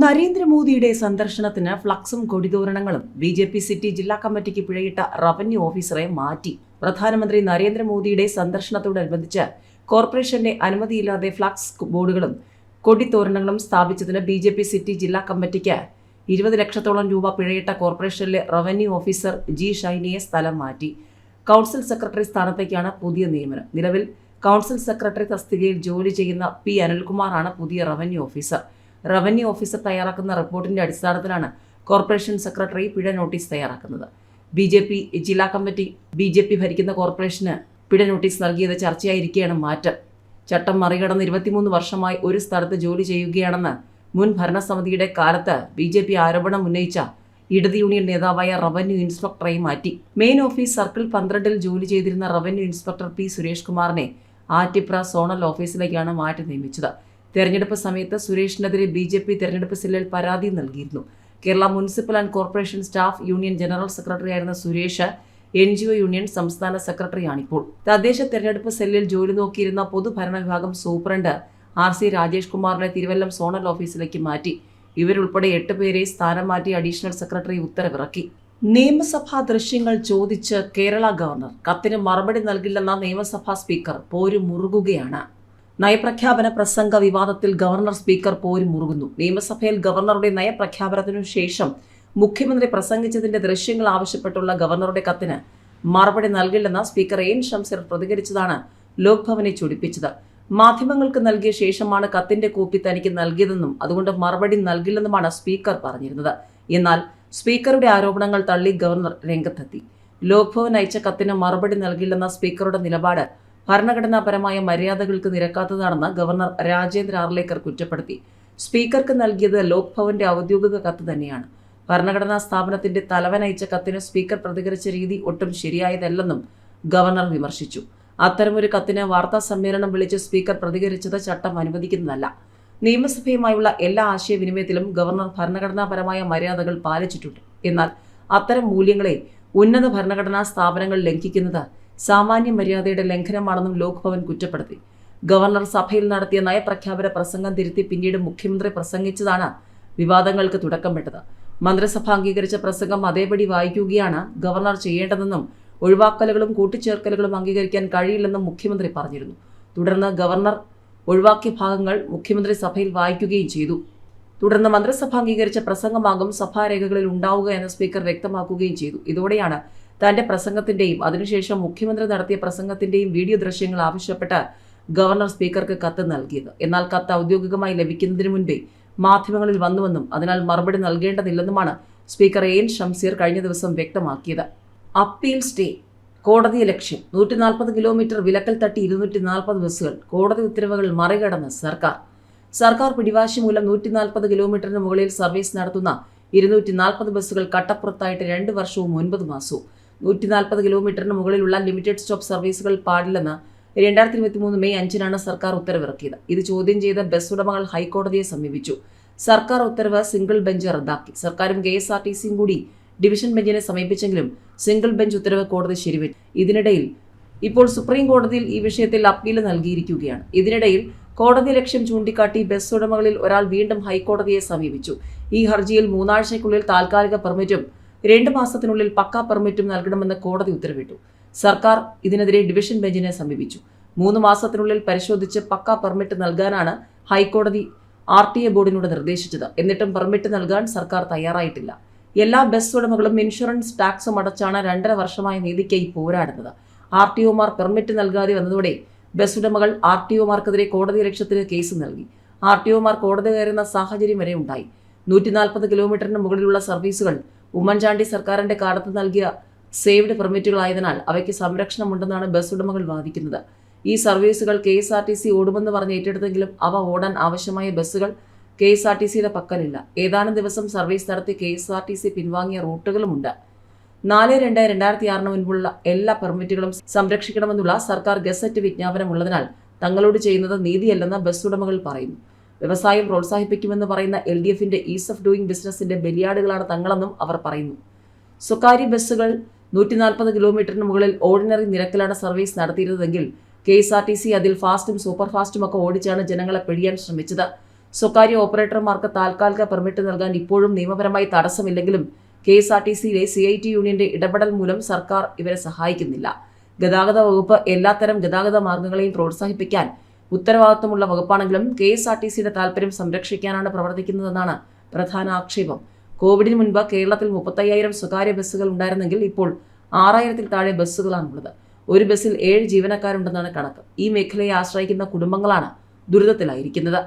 നരേന്ദ്രമോദിയുടെ സന്ദർശനത്തിന് ഫ്ലക്സും കൊടിതോരണങ്ങളും ബി ജെ പി സിറ്റി ജില്ലാ കമ്മിറ്റിക്ക് പിഴയിട്ട റവന്യൂ ഓഫീസറെ മാറ്റി. പ്രധാനമന്ത്രി നരേന്ദ്രമോദിയുടെ സന്ദർശനത്തോടനുബന്ധിച്ച് കോർപ്പറേഷന്റെ അനുമതിയില്ലാതെ ഫ്ലക്സ് ബോർഡുകളും കൊടിത്തോരണങ്ങളും സ്ഥാപിച്ചതിന് ബി ജെ പി സിറ്റി ജില്ലാ കമ്മിറ്റിക്ക് ഇരുപത് ലക്ഷത്തോളം രൂപ പിഴയിട്ട കോർപ്പറേഷനിലെ റവന്യൂ ഓഫീസർ ജി ഷൈനിയെ സ്ഥലം മാറ്റി. കൗൺസിൽ സെക്രട്ടറി സ്ഥാനത്തേക്കാണ് പുതിയ നിയമനം. നിലവിൽ കൗൺസിൽ സെക്രട്ടറി തസ്തികയിൽ ജോലി ചെയ്യുന്ന പി അനിൽകുമാറാണ് പുതിയ റവന്യൂ ഓഫീസർ. റവന്യൂ ഓഫീസർ തയ്യാറാക്കുന്ന റിപ്പോർട്ടിന്റെ അടിസ്ഥാനത്തിലാണ് കോർപ്പറേഷൻ സെക്രട്ടറി പിഴ നോട്ടീസ് തയ്യാറാക്കുന്നത്. ബി ജെ പി ജില്ലാ കമ്മിറ്റി ബി ജെ പി ഭരിക്കുന്ന കോർപ്പറേഷന് പിഴ നോട്ടീസ് നൽകിയത് ചർച്ചയായിരിക്കുകയാണ് മാറ്റം. ചട്ടം മറികടന്ന് ഇരുപത്തിമൂന്ന് വർഷമായി ഒരു സ്ഥലത്ത് ജോലി ചെയ്യുകയാണെന്ന് മുൻ ഭരണസമിതിയുടെ കാലത്ത് ബി ജെ പി ആരോപണം ഉന്നയിച്ച ഇടത് യൂണിയൻ നേതാവായ റവന്യൂ ഇൻസ്പെക്ടറെ മാറ്റി. മെയിൻ ഓഫീസ് സർക്കിൾ പന്ത്രണ്ടിൽ ജോലി ചെയ്തിരുന്ന റവന്യൂ ഇൻസ്പെക്ടർ പി സുരേഷ് കുമാറിനെ ആറ്റിപ്ര സോണൽ ഓഫീസിലേക്കാണ് മാറ്റി നിയമിച്ചത്. തെരഞ്ഞെടുപ്പ് സമയത്ത് സുരേഷിനെതിരെ ബി ജെ പി തെരഞ്ഞെടുപ്പ് സെല്ലിൽ പരാതി നൽകിയിരുന്നു. Kerala municipal and corporation staff union general സെക്രട്ടറിയായിരുന്ന Suresh N G O union സംസ്ഥാന സെക്രട്ടറിയാണിപ്പോൾ. തദ്ദേശ തെരഞ്ഞെടുപ്പ് സെല്ലിൽ ജോലി നോക്കിയിരുന്ന പൊതുഭരണ വിഭാഗം സൂപ്രണ്ട് ആർ സി രാജേഷ് കുമാറിനെ തിരുവല്ലം സോണൽ ഓഫീസിലേക്ക് മാറ്റി. ഇവരുൾപ്പെടെ എട്ട് പേരെ സ്ഥാനം മാറ്റി അഡീഷണൽ സെക്രട്ടറി ഉത്തരവിറക്കി. നിയമസഭാ ദൃശ്യങ്ങൾ ചോദിച്ച് കേരള ഗവർണർ കത്തിന് മറുപടി നൽകില്ലെന്ന നിയമസഭാ സ്പീക്കർ പോരു മുറുകുകയാണ്. നയപ്രഖ്യാപന പ്രസംഗ വിവാദത്തിൽ ഗവർണർ സ്പീക്കർ പോരും മുറുകുന്നു. നിയമസഭയിൽ ഗവർണറുടെ നയപ്രഖ്യാപനത്തിനു ശേഷം മുഖ്യമന്ത്രി പ്രസംഗിച്ചതിന്റെ ദൃശ്യങ്ങൾ ആവശ്യപ്പെട്ടുള്ള ഗവർണറുടെ കത്തിന് മറുപടി നൽകില്ലെന്ന് സ്പീക്കർ എൻ ഷംസീർ പ്രതികരിച്ചതാണ് ലോക്ഭവനെ ചൊടിപ്പിച്ചത്. മാധ്യമങ്ങൾക്ക് നൽകിയ ശേഷമാണ് കത്തിന്റെ കോപ്പി തനിക്ക് നൽകിയതെന്നും അതുകൊണ്ട് മറുപടി നൽകില്ലെന്നുമാണ് സ്പീക്കർ പറഞ്ഞിരുന്നത്. എന്നാൽ സ്പീക്കറുടെ ആരോപണങ്ങൾ തള്ളി ഗവർണർ രംഗത്തെത്തി. ലോക്ഭവൻ അയച്ച കത്തിന് മറുപടി നൽകില്ലെന്ന സ്പീക്കറുടെ നിലപാട് ഭരണഘടനാപരമായ മര്യാദകൾക്ക് നിരക്കാത്തതാണെന്ന് ഗവർണർ രാജേന്ദ്ര ആർലേക്കർ കുറ്റപ്പെടുത്തി. സ്പീക്കർക്ക് നൽകിയത് ലോക്ഭവന്റെ ഔദ്യോഗിക കത്ത് തന്നെയാണ്. ഭരണഘടനാ സ്ഥാപനത്തിന്റെ തലവൻ അയച്ച കത്തിന് സ്പീക്കർ പ്രതികരിച്ച രീതി ഒട്ടും ശരിയായതല്ലെന്നും ഗവർണർ വിമർശിച്ചു. അത്തരമൊരു കത്തിന് വാർത്താ സമ്മേളനം വിളിച്ച് സ്പീക്കർ പ്രതികരിച്ചത് ചട്ടം അനുവദിക്കുന്നതല്ല. നിയമസഭയുമായുള്ള എല്ലാ ആശയവിനിമയത്തിലും ഗവർണർ ഭരണഘടനാപരമായ മര്യാദകൾ പാലിച്ചിട്ടുണ്ട്. എന്നാൽ അത്തരം മൂല്യങ്ങളെ ഉന്നത ഭരണഘടനാ സ്ഥാപനങ്ങൾ ലംഘിക്കുന്നത് സാമാന്യ മര്യാദയുടെ ലംഘനമാണെന്നും ലോക്ഭവൻ കുറ്റപ്പെടുത്തി. ഗവർണർ സഭയിൽ നടത്തിയ നയപ്രഖ്യാപന പ്രസംഗം തിരുത്തി പിന്നീട് മുഖ്യമന്ത്രി പ്രസംഗിച്ചതാണ് വിവാദങ്ങൾക്ക് തുടക്കമിട്ടത്. മന്ത്രിസഭ അംഗീകരിച്ച പ്രസംഗം അതേപടി വായിക്കുകയാണ് ഗവർണർ ചെയ്യേണ്ടതെന്നും ഒഴിവാക്കലുകളും കൂട്ടിച്ചേർക്കലുകളും അംഗീകരിക്കാൻ കഴിയില്ലെന്നും മുഖ്യമന്ത്രി പറഞ്ഞിരുന്നു. തുടർന്ന് ഗവർണർ ഒഴിവാക്കിയ ഭാഗങ്ങൾ മുഖ്യമന്ത്രി സഭയിൽ വായിക്കുകയും ചെയ്തു. തുടർന്ന് മന്ത്രിസഭ അംഗീകരിച്ച പ്രസംഗമാകും സഭാരേഖകളിൽ ഉണ്ടാവുക എന്ന് സ്പീക്കർ വ്യക്തമാക്കുകയും ചെയ്തു. ഇതോടെയാണ് തന്റെ പ്രസംഗത്തിന്റെയും അതിനുശേഷം മുഖ്യമന്ത്രി നടത്തിയ പ്രസംഗത്തിന്റെയും വീഡിയോ ദൃശ്യങ്ങൾ ആവശ്യപ്പെട്ട് ഗവർണർ സ്പീക്കർക്ക് കത്ത് നൽകിയത്. എന്നാൽ കത്ത് ഔദ്യോഗികമായി ലഭിക്കുന്നതിന് മുൻപേ മാധ്യമങ്ങളിൽ വന്നുവെന്നും അതിനാൽ മറുപടി നൽകേണ്ടതില്ലെന്നുമാണ് സ്പീക്കർ എൻ ഷംസീർ കഴിഞ്ഞ ദിവസം വ്യക്തമാക്കിയത്. അപ്പീൽ സ്റ്റേ കോടതി ലക്ഷ്യം നൂറ്റി നാൽപ്പത് കിലോമീറ്റർ വിലക്കൽ തട്ടി ഇരുന്നൂറ്റി നാൽപ്പത് ബസ്സുകൾ കോടതി ഉത്തരവുകൾ മറികടന്ന് സർക്കാർ. സർക്കാർ പിടിവാശി മൂലം നൂറ്റി നാൽപ്പത് കിലോമീറ്ററിന് മുകളിൽ സർവീസ് നടത്തുന്ന ഇരുന്നൂറ്റി നാൽപ്പത് ബസ്സുകൾ കട്ടപ്പുറത്തായിട്ട് രണ്ട് വർഷവും ഒൻപത് മാസവും. നൂറ്റി നാൽപ്പത് കിലോമീറ്ററിന് മുകളിലുള്ള ലിമിറ്റഡ് സ്റ്റോപ്പ് സർവീസുകൾ പാടില്ലെന്ന് രണ്ടായിരത്തി ഇരുപത്തി മൂന്ന് മെയ് അഞ്ചിനാണ് സർക്കാർ ഉത്തരവിറക്കിയത്. ഇത് ചോദ്യം ചെയ്ത ബസ് ഉടമകൾ ഹൈക്കോടതിയെ സമീപിച്ചു. സർക്കാർ ഉത്തരവ് സിംഗിൾ ബെഞ്ച് റദ്ദാക്കി. സർക്കാരും കെ എസ് ആർ ടി സിയും കൂടി ഡിവിഷൻ ബെഞ്ചിനെ സമീപിച്ചെങ്കിലും സിംഗിൾ ബെഞ്ച് ഉത്തരവ് കോടതി ശരിവെച്ചു. ഇതിനിടയിൽ ഇപ്പോൾ സുപ്രീം കോടതിയിൽ ഈ വിഷയത്തിൽ അപ്പീൽ നൽകിയിരിക്കുകയാണ്. ഇതിനിടയിൽ കോടതി ലക്ഷ്യം ചൂണ്ടിക്കാട്ടി ബസ് ഉടമകളിൽ ഒരാൾ വീണ്ടും ഹൈക്കോടതിയെ സമീപിച്ചു. ഈ ഹർജിയിൽ മൂന്നാഴ്ചയ്ക്കുള്ളിൽ താൽക്കാലിക പെർമിറ്റും രണ്ട് മാസത്തിനുള്ളിൽ പക്കാ പെർമിറ്റും നൽകണമെന്ന് കോടതി ഉത്തരവിട്ടു. സർക്കാർ ഇതിനെതിരെ ഡിവിഷൻ ബെഞ്ചിനെ സമീപിച്ചു. മൂന്ന് മാസത്തിനുള്ളിൽ പരിശോധിച്ച് പക്കാ പെർമിറ്റ് നൽകാനാണ് ഹൈക്കോടതി ആർ ടി എ ബോർഡിനോട് നിർദ്ദേശിച്ചത്. എന്നിട്ടും പെർമിറ്റ് നൽകാൻ സർക്കാർ തയ്യാറായിട്ടില്ല. എല്ലാ ബസ് ഉടമകളും ഇൻഷുറൻസ് ടാക്സും അടച്ചാണ് രണ്ടര വർഷമായ നീതിക്കായി പോരാടുന്നത്. ആർ ടി ഒമാർ പെർമിറ്റ് നൽകാതെ വന്നതോടെ ബസ് ഉടമകൾ ആർ ടി ഒമാർക്കെതിരെ കോടതി ലക്ഷ്യത്തിന് കേസ് നൽകി. ആർ ടി ഒമാർ കോടതി കയറുന്ന സാഹചര്യം വരെ ഉണ്ടായി. നൂറ്റി നാൽപ്പത് കിലോമീറ്ററിന് മുകളിലുള്ള സർവീസുകൾ ഉമ്മൻചാണ്ടി സർക്കാരിന്റെ കാലത്ത് നൽകിയ സേവ്ഡ് പെർമിറ്റുകളായതിനാൽ അവയ്ക്ക് സംരക്ഷണമുണ്ടെന്നാണ് ബസ് ഉടമകൾ വാദിക്കുന്നത്. ഈ സർവീസുകൾ K S R T C ഓടുമെന്ന് പറഞ്ഞ് ഏറ്റെടുത്തെങ്കിലും അവ ഓടാൻ ആവശ്യമായ ബസ്സുകൾ കെ എസ് ആർ ടി സിയുടെ പക്കലില്ല. ഏതാനും ദിവസം സർവീസ് നടത്തി K S R T C പിൻവാങ്ങിയ റൂട്ടുകളുമുണ്ട്. നാല് രണ്ട് രണ്ടായിരത്തി ആറിന് മുൻപുള്ള എല്ലാ പെർമിറ്റുകളും സംരക്ഷിക്കണമെന്നുള്ള സർക്കാർ ഗസറ്റ് വിജ്ഞാപനം ഉള്ളതിനാൽ തങ്ങളോട് ചെയ്യുന്നത് നീതിയല്ലെന്ന് ബസ് ഉടമകൾ പറയുന്നു. വ്യവസായം പ്രോത്സാഹിപ്പിക്കുമെന്ന് പറയുന്ന എൽ ഡി എഫിന്റെ ഈസ് ഓഫ് ഡൂയിങ് ബിസിനസിന്റെ ബലിയാടുകളാണ് തങ്ങളെന്നും അവർ പറയുന്നു. സ്വകാര്യ ബസ്സുകൾ നൂറ്റി നാൽപ്പത് കിലോമീറ്ററിന് മുകളിൽ ഓർഡിനറി നിരക്കിലാണ് service നടത്തിയിരുന്നതെങ്കിൽ K S R T C അതിൽ ഫാസ്റ്റും സൂപ്പർ ഫാസ്റ്റും ഒക്കെ ഓടിച്ചാണ് ജനങ്ങളെ പിടിയാൻ ശ്രമിച്ചത്. സ്വകാര്യ ഓപ്പറേറ്റർമാർക്ക് താൽക്കാലിക പെർമിറ്റ് നൽകാൻ ഇപ്പോഴും നിയമപരമായി തടസ്സമില്ലെങ്കിലും കെ എസ് ആർ ടി സിയിലെ സി ഐ ടി യൂണിയന്റെ ഇടപെടൽ മൂലം സർക്കാർ ഇവരെ സഹായിക്കുന്നില്ല. ഗതാഗത വകുപ്പ് എല്ലാത്തരം ഗതാഗത മാർഗങ്ങളെയും പ്രോത്സാഹിപ്പിക്കാൻ ഉത്തരവാദിത്തമുള്ള വകുപ്പാണെങ്കിലും കെ എസ് ആർ ടി സിയുടെ താൽപര്യം സംരക്ഷിക്കാനാണ് പ്രവർത്തിക്കുന്നതെന്നാണ് പ്രധാന ആക്ഷേപം. കോവിഡിന് മുൻപ് കേരളത്തിൽ മുപ്പത്തയ്യായിരം സ്വകാര്യ ബസ്സുകൾ ഉണ്ടായിരുന്നെങ്കിൽ ഇപ്പോൾ ആറായിരത്തിൽ താഴെ ബസ്സുകളാണുള്ളത്. ഒരു ബസ്സിൽ ഏഴ് ജീവനക്കാരുണ്ടെന്നാണ് കണക്ക്. ഈ മേഖലയെ ആശ്രയിക്കുന്ന കുടുംബങ്ങളാണ് ദുരിതത്തിലായിരിക്കുന്നത്.